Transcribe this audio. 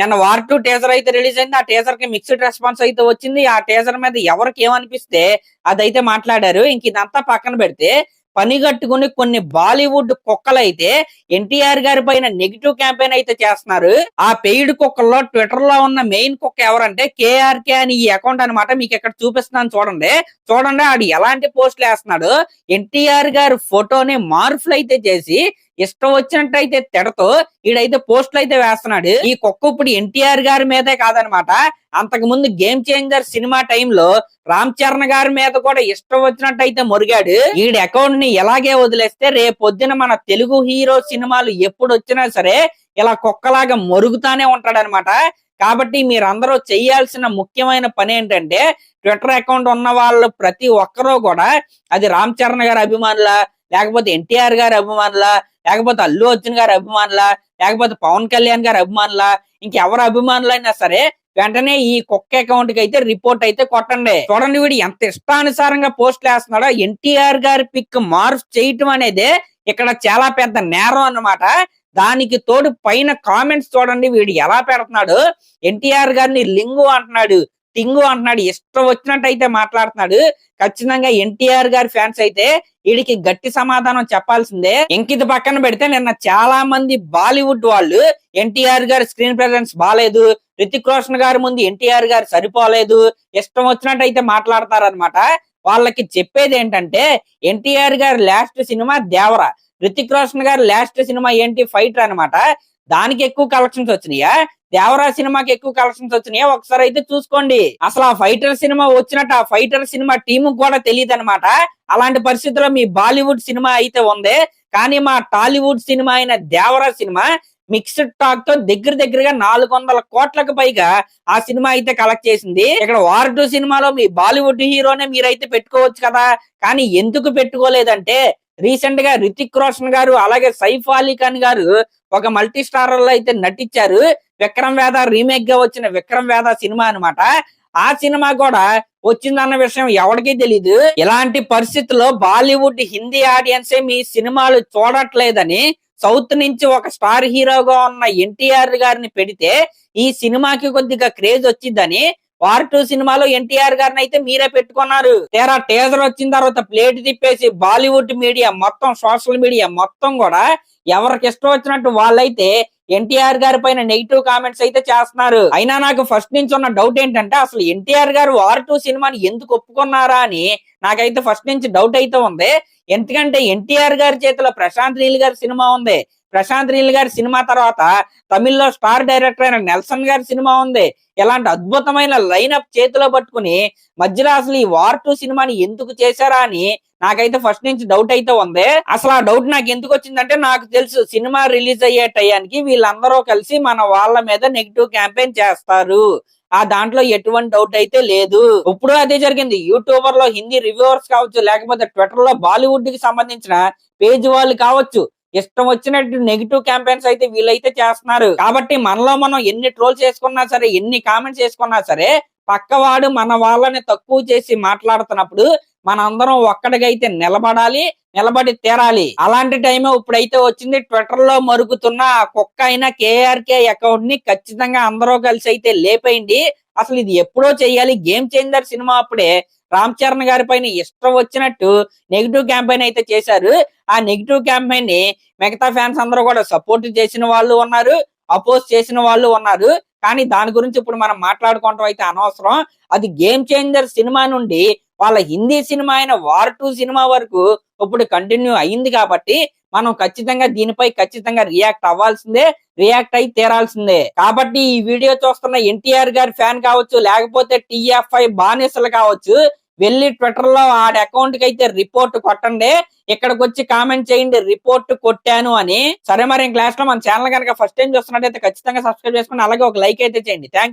నిన్న war two teaser అయితే release అయింది. ఆ టీజర్కి మిక్స్డ్ రెస్పాన్స్ అయితే వచ్చింది. ఆ టీజర్ మీద ఎవరికి ఏమనిపిస్తే అదైతే మాట్లాడారు. ఇంక ఇదంతా పక్కన పెడితే పని కట్టుకుని కొన్ని బాలీవుడ్ కుక్కలు అయితే ఎన్టీఆర్ గారి పైన నెగిటివ్ క్యాంపెయిన్ అయితే చేస్తున్నారు. ఆ పెయిడ్ కుక్కల్లో ట్విట్టర్లో ఉన్న మెయిన్ కుక్క ఎవరంటే కేఆర్కే అని ఈ అకౌంట్ అన్నమాట మీకు ఇక్కడ చూపిస్తున్నాను చూడండి. చూడండి ఆడు ఎలాంటి పోస్టులు వేస్తున్నాడు. ఎన్టీఆర్ గారి ఫోటోని మార్పులు అయితే చేసి ఇష్టం వచ్చినట్టయితే తెడతో తిడతో ఈడైతే పోస్టులు అయితే వేస్తున్నాడు. ఈ కుక్క ఇప్పుడు ఎన్టీఆర్ గారి మీదే కాదనమాట. అంతకు ముందు గేమ్ చేంజర్ సినిమా టైంలో రామ్ చరణ్ గారి మీద కూడా ఇష్టం వచ్చినట్టయితే మురిగాడు. ఈడి అకౌంట్ని ఎలాగే వదిలేస్తే రేపొద్దున మన తెలుగు హీరో సినిమాలు ఎప్పుడు వచ్చినా సరే ఇలా కుక్కలాగా మరుగుతానే ఉంటాడనమాట. కాబట్టి మీరందరూ చేయాల్సిన ముఖ్యమైన పని ఏంటంటే ట్విట్టర్ అకౌంట్ ఉన్న వాళ్ళు ప్రతి ఒక్కరూ కూడా అది రామ్ చరణ్ గారి అభిమానుల లేకపోతే ఎన్టీఆర్ గారి అభిమానుల లేకపోతే అల్లు అర్జున్ గారి అభిమానుల లేకపోతే పవన్ కళ్యాణ్ గారి అభిమానులా ఇంకెవరు అభిమానులైనా సరే వెంటనే ఈ కుక్క అకౌంట్కి అయితే రిపోర్ట్ అయితే కొట్టండి. చూడండి వీడు ఎంత ఇష్టానుసారంగా పోస్ట్ వేస్తున్నాడో ఎన్టీఆర్ గారి పిక్ మార్ఫ్ చేయటం అనేది ఇక్కడ చాలా పెద్ద నేరం అన్నమాట. దానికి తోడు పైన కామెంట్స్ చూడండి వీడు ఎలా పెడుతున్నాడు. ఎన్టీఆర్ గారిని లింగు అంటున్నాడు. టింగు అంటున్నాడు ఇష్టం వచ్చినట్టయితే మాట్లాడుతున్నాడు. ఖచ్చితంగా ఎన్టీఆర్ గారి ఫ్యాన్స్ అయితే వీడికి గట్టి సమాధానం చెప్పాల్సిందే. ఇంకిది పక్కన పెడితే నిన్న చాలా మంది బాలీవుడ్ వాళ్ళు ఎన్టీఆర్ గారి స్క్రీన్ ప్రెజెన్స్ బాగాలేదు రితిక్ రోషన్ గారి ముందు ఎన్టీఆర్ గారు సరిపోలేదు ఇష్టం వచ్చినట్టయితే మాట్లాడతారనమాట వాళ్ళకి చెప్పేది ఏంటంటే ఎన్టీఆర్ గారి లాస్ట్ సినిమా దేవర రితిక్ రోషన్ గారి లాస్ట్ సినిమా ఏంటి ఫైటర్ అన్నమాట. దానికి ఎక్కువ కలెక్షన్స్ వచ్చినాయా? దేవరా సినిమాకి ఎక్కువ కలెక్షన్స్ వచ్చినాయి? ఒకసారి అయితే చూసుకోండి. అసలు ఆ ఫైటర్ సినిమా వచ్చినట్టు ఆ ఫైటర్ సినిమా టీం కూడా తెలియదు అనమాట అలాంటి పరిస్థితుల్లో మీ బాలీవుడ్ సినిమా అయితే ఉంది. కానీ మా టాలీవుడ్ సినిమా అయిన దేవరా సినిమా మిక్స్డ్ టాక్తో దగ్గర దగ్గరగా నాలుగు వందల కోట్లకు పైగా ఆ సినిమా అయితే కలెక్ట్ చేసింది. ఇక్కడ వార్ టూ సినిమాలో మీ బాలీవుడ్ హీరోనే మీరైతే పెట్టుకోవచ్చు కదా? కానీ ఎందుకు పెట్టుకోలేదంటే రీసెంట్గా రితిక్ రోషన్ గారు అలాగే సైఫ్ అలీ ఖాన్ గారు ఒక మల్టీ స్టారర్లో అయితే నటించారు. విక్రమ్ వేద రీమేక్గా వచ్చిన విక్రమ్ వేద సినిమా అన్నమాట. ఆ సినిమా కూడా వచ్చిందన్న విషయం ఎవరికీ తెలీదు. ఇలాంటి పరిస్థితుల్లో బాలీవుడ్ హిందీ ఆడియన్సే మీ సినిమాలు చూడట్లేదని సౌత్ నుంచి ఒక స్టార్ హీరోగా ఉన్న ఎన్టీఆర్ గారిని పెడితే ఈ సినిమాకి కొద్దిగా క్రేజ్ వచ్చిందని వార్ టూ సినిమాలో ఎన్టీఆర్ గారిని అయితే మీరే పెట్టుకున్నారు. తేరా టేజర్ వచ్చిన తర్వాత ప్లేట్ తిప్పేసి బాలీవుడ్ మీడియా మొత్తం సోషల్ మీడియా మొత్తం కూడా ఎవరికి ఇష్టం వచ్చినట్టు వాళ్ళైతే ఎన్టీఆర్ గారి పైన నెగిటివ్ కామెంట్స్ అయితే చేస్తున్నారు. అయినా నాకు ఫస్ట్ నుంచి ఉన్న డౌట్ ఏంటంటే అసలు ఎన్టీఆర్ గారు వార్ టూ సినిమాని ఎందుకు ఒప్పుకున్నారా అని నాకైతే ఫస్ట్ నుంచి డౌట్ అయితే ఉంది. ఎందుకంటే ఎన్టీఆర్ గారి చేతిలో ప్రశాంత్ నీల్ గారి సినిమా ఉంది. ప్రశాంత్ నీల్ గారి సినిమా తర్వాత తమిళ్ళో స్టార్ డైరెక్టర్ అయిన నెల్సన్ గారి సినిమా ఉంది. ఇలాంటి అద్భుతమైన లైనప్ చేతిలో పట్టుకుని మధ్యలో అసలు ఈ వార్ టూ సినిమాని ఎందుకు చేశారా అని నాకైతే ఫస్ట్ నుంచి డౌట్ అయితే ఉంది. అసలు ఆ డౌట్ నాకు ఎందుకు వచ్చిందంటే నాకు తెలుసు సినిమా రిలీజ్ అయ్యే టయానికి వీళ్ళందరూ కలిసి మన వాళ్ళ మీద నెగిటివ్ క్యాంపెయిన్ చేస్తారు. ఆ దాంట్లో ఎటువంటి డౌట్ అయితే లేదు. ఇప్పుడు అదే జరిగింది. యూట్యూబర్లో హిందీ రివ్యూవర్స్ కావచ్చు లేకపోతే ట్విట్టర్లో బాలీవుడ్కి సంబంధించిన పేజ్ వాళ్ళు కావచ్చు ఇష్టం వచ్చినట్టు నెగిటివ్ క్యాంపెయిన్స్ అయితే వీళ్ళైతే చేస్తున్నారు. కాబట్టి మనలో మనం ఎన్ని ట్రోల్ చేసుకున్నా సరే ఎన్ని కామెంట్స్ చేసుకున్నా సరే పక్కవాడు మన వాళ్ళని తక్కువ చేసి మాట్లాడుతున్నప్పుడు మనందరం ఒక్కడికైతే నిలబడాలి నిలబడి తీరాలి. అలాంటి టైమే ఇప్పుడైతే వచ్చింది ట్విట్టర్లో మరుగుతున్న కుక్క అయిన కేఆర్కే అకౌంట్ని ఖచ్చితంగా అందరూ కలిసి అయితే లేపేయండి. అసలు ఇది ఎప్పుడో చేయాలి గేమ్ చేంజర్ సినిమా అప్పుడే. రామ్ చరణ్ గారి పైన ఇష్టం వచ్చినట్టు నెగిటివ్ క్యాంపెయిన్ అయితే చేశారు. ఆ నెగిటివ్ క్యాంపెయిన్ని మిగతా ఫ్యాన్స్ అందరూ కూడా సపోర్ట్ చేసిన వాళ్ళు ఉన్నారు అపోజ్ చేసిన వాళ్ళు ఉన్నారు. కానీ దాని గురించి ఇప్పుడు మనం మాట్లాడుకోవటం అయితే అనవసరం. అది గేమ్ చేంజర్ సినిమా నుండి వాళ్ళ హిందీ సినిమా అయిన వార్ టూ సినిమా వరకు ఇప్పుడు కంటిన్యూ అయింది కాబట్టి మనం ఖచ్చితంగా దీనిపై ఖచ్చితంగా రియాక్ట్ అవ్వాల్సిందే రియాక్ట్ అయి తీరాల్సిందే. కాబట్టి ఈ వీడియో చూస్తున్న ఎన్టీఆర్ గారి ఫ్యాన్ కావచ్చు లేకపోతే టిఎఫ్ఐ బానిసలు కావచ్చు వెళ్ళి ట్విట్టర్లో ఆడి అకౌంట్కి అయితే రిపోర్ట్ కొట్టండి. ఇక్కడికి వచ్చి కామెంట్ చేయండి రిపోర్ట్ కొట్టాను అని. సరే మరి క్లాస్లో మన ఛానల్ కనుక ఫస్ట్ టైం చూస్తున్నట్టయితే ఖచ్చితంగా సబ్స్క్రైబ్ చేసుకోండి అలాగే ఒక లైక్ అయితే చేయండి. థ్యాంక్